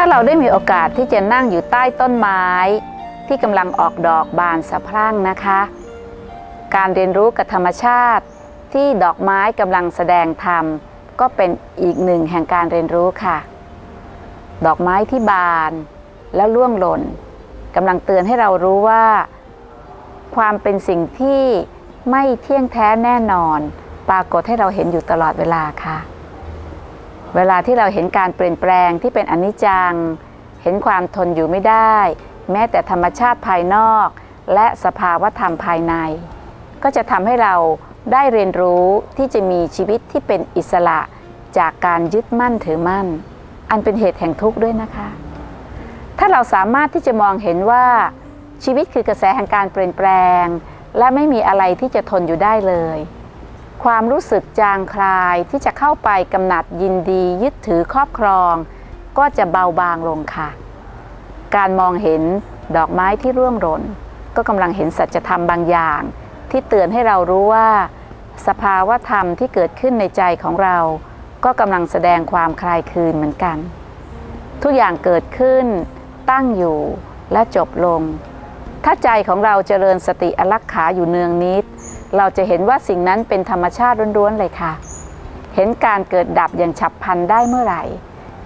ถ้าเราได้มีโอกาสที่จะนั่งอยู่ใต้ต้นไม้ ที่กำลังออกดอกบานสะพรั่งนะคะ การเรียนรู้กับธรรมชาติ ที่ดอกไม้กำลังแสดงธรรมก็เป็นอีกหนึ่งแห่งการเรียนรู้ค่ะ ดอกไม้ที่บานแล้วร่วงหล่นกำลังเตือนให้เรารู้ว่า ความเป็นสิ่งที่ไม่เที่ยงแท้แน่นอน ปรากฏให้เราเห็นอยู่ตลอดเวลาค่ะ เวลาที่เราเห็นการเปลี่ยนแปลงที่เป็นอนิจจัง เห็นความทนอยู่ไม่ได้ แม้แต่ธรรมชาติภายนอก และสภาวธรรมภายใน ก็จะทำให้เราได้เรียนรู้ที่จะมีชีวิตที่เป็นอิสระจากการยึดมั่นถือมั่น อันเป็นเหตุแห่งทุกข์ด้วยนะคะ ถ้าเราสามารถที่จะมองเห็นว่า ชีวิตคือกระแสแห่งการเปลี่ยนแปลง และไม่มีอะไรที่จะทนอยู่ได้เลย ความรู้สึกจางคลายที่จะเข้าไปกำหนัดยินดียึดถือครอบครอง ก็จะเบาบางลงค่ะ การมองเห็นดอกไม้ที่ร่วงหล่นก็กำลังเห็นสัจธรรมบางอย่าง ที่เตือนให้เรารู้ว่า สภาวะธรรมที่เกิดขึ้นในใจของเรา ก็กำลังแสดงความคลายคืนเหมือนกัน ทุกอย่างเกิดขึ้น ตั้งอยู่และจบลง ถ้าใจของเราเจริญสติอลักขาอยู่เนืองนิด เราจะเห็นว่าสิ่งนั้นเป็นธรรมชาติล้วนๆเลยค่ะ เห็นการเกิดดับอย่างฉับพลันได้เมื่อไหร่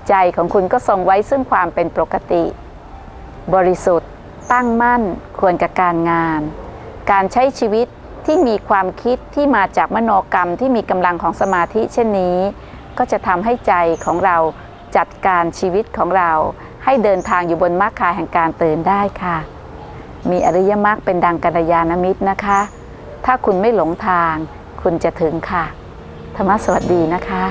ใจของคุณก็ทรงไว้ซึ่งความเป็นปกติ บริสุทธิ์ ตั้งมั่น ควรกับการงาน การใช้ชีวิตที่มีความคิดที่มาจากมโนกรรมที่มีกำลังของสมาธิเช่นนี้ ก็จะทำให้ใจของเราจัดการชีวิตของเราให้เดินทางอยู่บนมรรคาแห่งการตื่นได้ค่ะ มีอริยมรรคเป็นดังกัลยาณมิตรนะคะ ถ้าคุณไม่หลงทาง คุณจะถึงค่ะ ธรรมะสวัสดีนะคะ